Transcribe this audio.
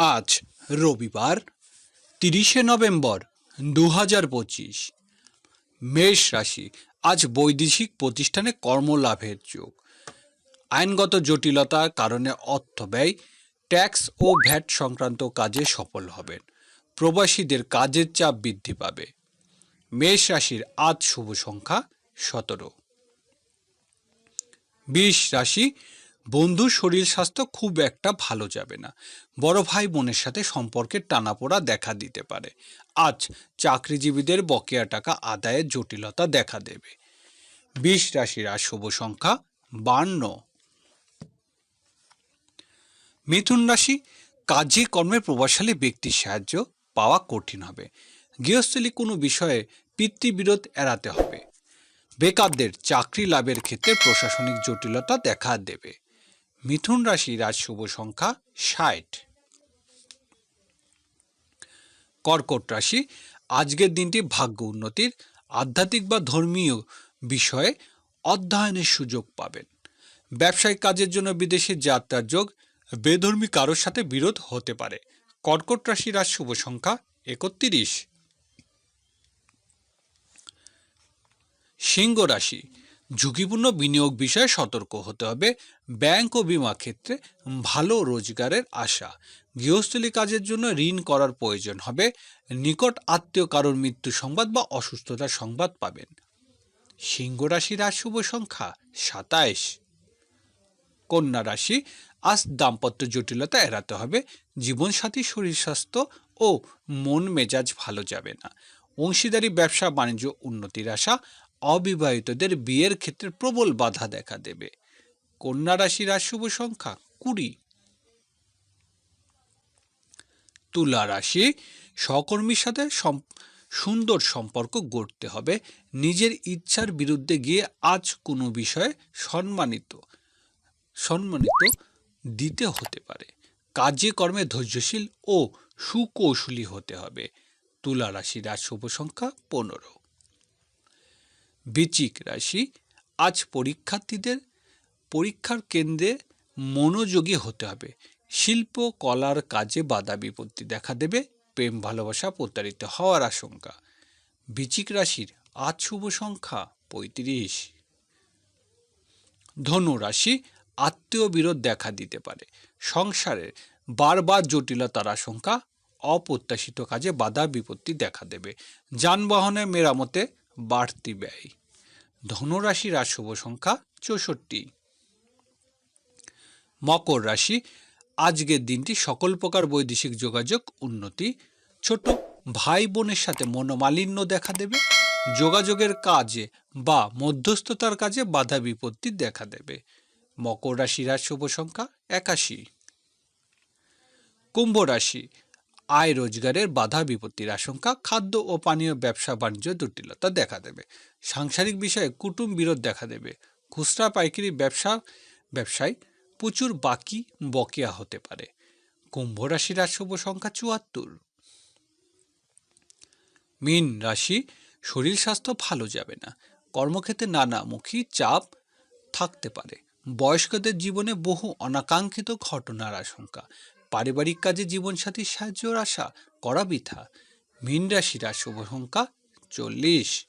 আজ রবিবার, তিরিশে নভেম্বর দু হাজার পঁচিশ। মেষ রাশি, আজ বৈদেশিক প্রতিষ্ঠানে কর্মলাভের যোগ। আইনগত জটিলতার কারণে অর্থ ব্যয়, ট্যাক্স ও ভ্যাট সংক্রান্ত কাজে সফল হবেন। প্রবাসীদের কাজের চাপ বৃদ্ধি পাবে। মেষ রাশির আজ শুভ সংখ্যা সতেরো। বিষ রাশি বন্ধুর শরীর স্বাস্থ্য খুব একটা ভালো যাবে না। বড় ভাই বোনের সাথে সম্পর্কের টানাপোড়া দেখা দিতে পারে। আজ চাকরিজীবীদের বকেয়া টাকা আদায়ের জটিলতা দেখা দেবে। বিষ রাশির আর শুভ সংখ্যা বান্ন। মিথুন রাশি, কাজে কর্মে প্রভাবশালী ব্যক্তির সাহায্য পাওয়া কঠিন হবে। গৃহস্থলী কোনো বিষয়ে পিতৃবিরোধ এড়াতে হবে। বেকারদের চাকরি লাভের ক্ষেত্রে প্রশাসনিক জটিলতা দেখা দেবে। মিথুন রাশি রাজ শুভ সংখ্যা ষাট। কর্কট রাশি, আজকের দিনটি ভাগ্য উন্নতির, আধ্যাত্মিক বা ধর্মীয় বিষয়ে অধ্যয়নের সুযোগ পাবেন। ব্যবসায়িক কাজের জন্য বিদেশে যাত্রার যোগ বেধর্মী কারোর সাথে বিরোধ হতে পারে। কর্কট রাশির আজ শুভ সংখ্যা একত্রিশ। সিংহ রাশি ঝুঁকিপূর্ণ বিনিয়োগ বিষয়ে সতর্ক হতে হবে। ব্যাংক ও বিমা ক্ষেত্রে ভালো রোজগারের আশা। গৃহস্থলী কাজের জন্য ঋণ করার প্রয়োজন হবে। নিকট আত্মীয় কারোর মৃত্যু সংবাদ বা অসুস্থতার সংবাদ পাবেন। সিংহ রাশির শুভ সংখ্যা সাতাইশ। কন্যা রাশি, আজ দাম্পত্য জটিলতা এড়াতে হবে। জীবনসাথী, শরীর স্বাস্থ্য ও মন মেজাজ ভালো যাবে না। অংশীদারি, ব্যবসা, বাণিজ্য, উন্নতির আশা। অবিবাহিতদের বিয়ের ক্ষেত্রে প্রবল বাধা দেখা দেবে। কন্যা রাশির আর শুভ সংখ্যা কুড়ি। তুলা রাশি, সহকর্মীর সাথে সুন্দর সম্পর্ক গড়তে হবে। নিজের ইচ্ছার বিরুদ্ধে গিয়ে আজ কোনো বিষয়ে সম্মানিত সম্মানিত দিতে হতে পারে। কাজে কর্মে ধৈর্যশীল ও সুকৌশলী হতে হবে। তুলা রাশির আজ শুভ সংখ্যা পনেরো। বৃচিক রাশি আজ পরীক্ষার্থীদের পরীক্ষার কেন্দ্রে মনোযোগী হতে হবে। শিল্প, কলার কাজে বাধা বিপত্তি দেখা দেবে, প্রেম, ভালোবাসা প্রতারিত হওয়ার আশঙ্কা। বৃচিক রাশির আজ শুভ সংখ্যা পঁয়ত্রিশ। ধনু রাশি আত্মীয় বিরোধ দেখা দিতে পারে। সংসারের বারবার জটিলতার আশঙ্কা, অপ্রত্যাশিত কাজে বাধা বিপত্তি দেখা দেবে। যানবাহনের মেরামতে বাড়তি ব্যয়। ধনুরাশির আর শুভ সংখ্যা চৌষট্টি। মকর রাশি, আজকের দিনটি সকল প্রকার বৈদেশিক যোগাযোগ উন্নতি। ছোট ভাই বোনের সাথে মনোমালিন্য দেখা দেবে, যোগাযোগের কাজে বা মধ্যস্থতার কাজে বাধা বিপত্তি দেখা দেবে। মকর রাশির শুভ সংখ্যা একাশি। কুম্ভ রাশি আয় রোজগারের বাধা বিপত্তির আশঙ্কা, খাদ্য ও পানীয় ব্যবসা বাণিজ্য জটিলতা দেখা দেবে। সাংসারিক বিষয়ে কুটুম বিরোধ দেখা দেবে। খুচরা পাইকারি ব্যবসা, ব্যবসায় প্রচুর বাকি বকেয়া হতে পারে। কুম্ভ রাশির শুভ সংখ্যা চুয়াত্তর। মীন রাশি, শরীর স্বাস্থ্য ভালো যাবে না। কর্মক্ষেত্রে নানামুখী চাপ থাকতে পারে। বয়স্কদের জীবনে বহু অনাকাঙ্ক্ষিত ঘটনার আশঙ্কা। পারিবারিক কাজে জীবনসাথীর সাহায্যর আশা করা বৃথা। মীন রাশির আর শুভ সংখ্যা চল্লিশ।